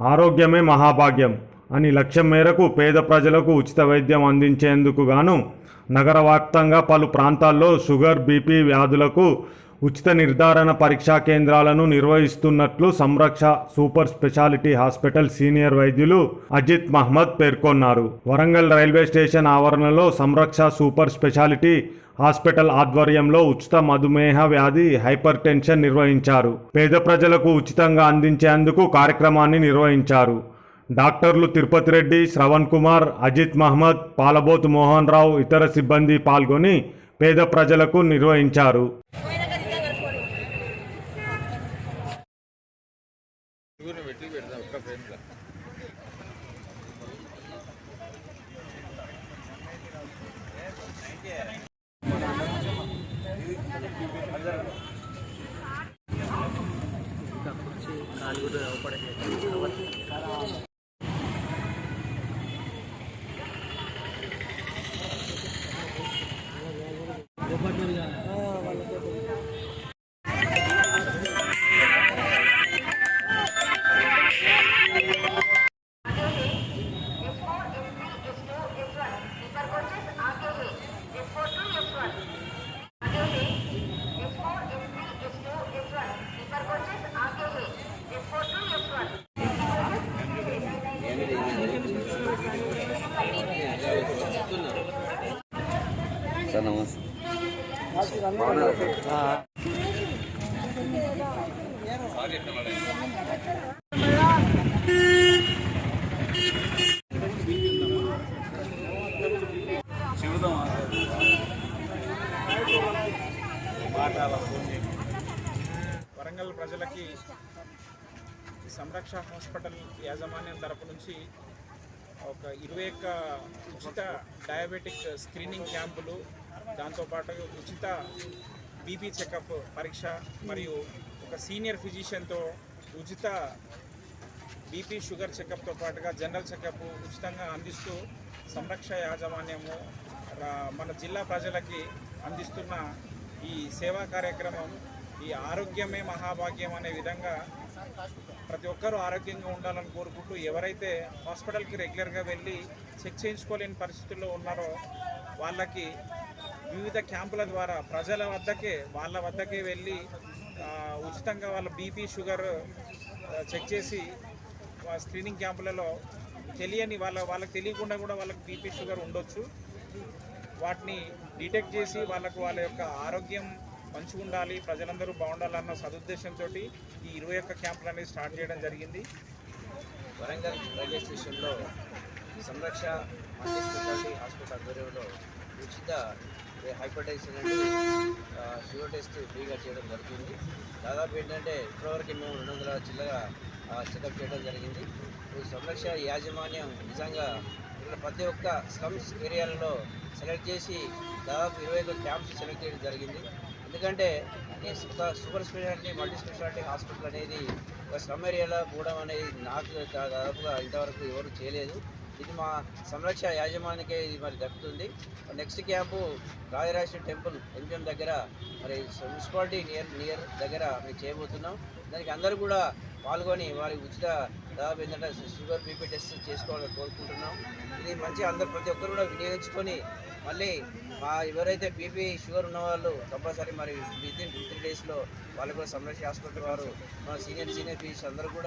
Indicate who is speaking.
Speaker 1: ఆరోగ్యమే మహాభాగ్యం అని లక్ష్యం మేరకు పేద ప్రజలకు ఉచిత వైద్యం అందించేందుకు గాను నగర వ్యాప్తంగా పలు ప్రాంతాల్లో షుగర్ బీపీ వ్యాధులకు ఉచిత నిర్ధారణ పరీక్షా కేంద్రాలను నిర్వహిస్తున్నట్లు Samraksha super speciality hospital senior వైద్యులు అజిత్ మహ్మద్ పేర్కొన్నారు. వరంగల్ రైల్వే స్టేషన్ ఆవరణలో సంరక్ష సూపర్ స్పెషాలిటీ హాస్పిటల్ ఆధ్వర్యంలో ఉచిత మధుమేహ వ్యాధి హైపర్ టెన్షన్ నిర్వహించారు. పేద ప్రజలకు ఉచితంగా అందించేందుకు కార్యక్రమాన్ని నిర్వహించారు. డాక్టర్లు తిరుపతి రెడ్డి శ్రవణ్ కుమార్ అజిత్ మహమ్మద్ పాలబోతు మోహన్ రావు ఇతర సిబ్బంది పాల్గొని పేద ప్రజలకు నిర్వహించారు.
Speaker 2: કાલ બધું પડે
Speaker 3: సార్ నమస్తే.
Speaker 4: వరంగల్ ప్రజలకి సంరక్ష హాస్పిటల్ యాజమాన్యం తరపు నుంచి ఒక ఇరవై ఒక్క ఉచిత డయాబెటిక్ స్క్రీనింగ్ క్యాంపులు దాంతోపాటు ఉచిత బీపీ చెకప్ పరీక్ష మరియు ఒక సీనియర్ ఫిజిషియన్తో ఉచిత బీపీ షుగర్ చెకప్తో పాటుగా జనరల్ చెకప్ ఉచితంగా అందిస్తూ సంరక్ష యాజమాన్యము రా- మన జిల్లా ప్రజలకి అందిస్తున్న ఈ సేవా కార్యక్రమం ఈ ఆరోగ్యమే మహాభాగ్యం అనే విధంగా ప్రతి ఒక్కరూ ఆరోగ్యంగా ఉండాలని కోరుకుంటూ ఎవరైతే హాస్పిటల్కి రెగ్యులర్గా వెళ్ళి చెక్ చేయించుకోలేని పరిస్థితుల్లో ఉన్నారో వాళ్ళకి వివిధ క్యాంపుల ద్వారా ప్రజల వద్దకే వాళ్ళ వద్దకే వెళ్ళి ఉచితంగా వాళ్ళ బీపీ షుగర్ చెక్ చేసి స్క్రీనింగ్ క్యాంపులలో తెలియని వాళ్ళ వాళ్ళకి తెలియకుండా కూడా వాళ్ళకి బీపీ షుగర్ ఉండొచ్చు. వాటిని డిటెక్ట్ చేసి వాళ్ళకు వాళ్ళ యొక్క ఆరోగ్యం మంచిగా ఉండాలి ప్రజలందరూ బాగుండాలన్న సదుద్దేశంతో ఈ ఇరవై ఒక్క క్యాంపులు అనేది స్టార్ట్ చేయడం జరిగింది.
Speaker 5: వరంగల్ రైల్వే స్టేషన్లో సంరక్ష మల్టీ స్పెషాలిటీ హాస్పిటల్ ఆధ్వర్యంలో ఉచిత హైపర్ టెన్షన్ షుగర్ టెస్ట్ ఫ్రీగా చేయడం జరుగుతుంది. దాదాపు ఏంటంటే ఇప్పటివరకు మేము రెండు వందల చిల్లగా చెకప్ చేయడం జరిగింది. ఈ సంరక్ష యాజమాన్యం నిజంగా ఇక్కడ ప్రతి ఒక్క స్లమ్స్ ఏరియాలలో సెలెక్ట్ చేసి దాదాపు ఇరవై ఐదు క్యాంప్స్ సెలెక్ట్ చేయడం జరిగింది. ఎందుకంటే ఒక super speciality multi speciality hospital అనేది ఒక స్లమ్ ఏరియాలో పోవడం అనేది నాకు దాదాపుగా ఇంతవరకు ఎవరు చేయలేదు. ఇది మా సంరక్ష యాజమానికే ఇది మరి దక్కుతుంది next camp Rajarajeshwari temple MGM దగ్గర మరి మున్సిపాలిటీ నియర్ నియర్ దగ్గర మేము చేయబోతున్నాం. దానికి అందరూ కూడా పాల్గొని వారి ఉచిత దాదాపు ఏంటంటే షుగర్ బీపీ టెస్ట్ చేసుకోవాలని కోరుకుంటున్నాం. ఇది మంచి అందరు ప్రతి ఒక్కరు కూడా వినియోగించుకొని మళ్ళీ మా ఎవరైతే బీపీ షుగర్ ఉన్న వాళ్ళు కంపల్సరీ మరి విత్ ఇన్ త్రీ డేస్లో వాళ్ళు కూడా సంరక్షణ హాస్పిటల్ వారు మన సీనియర్ సీనియర్ ఫీజు అందరూ కూడా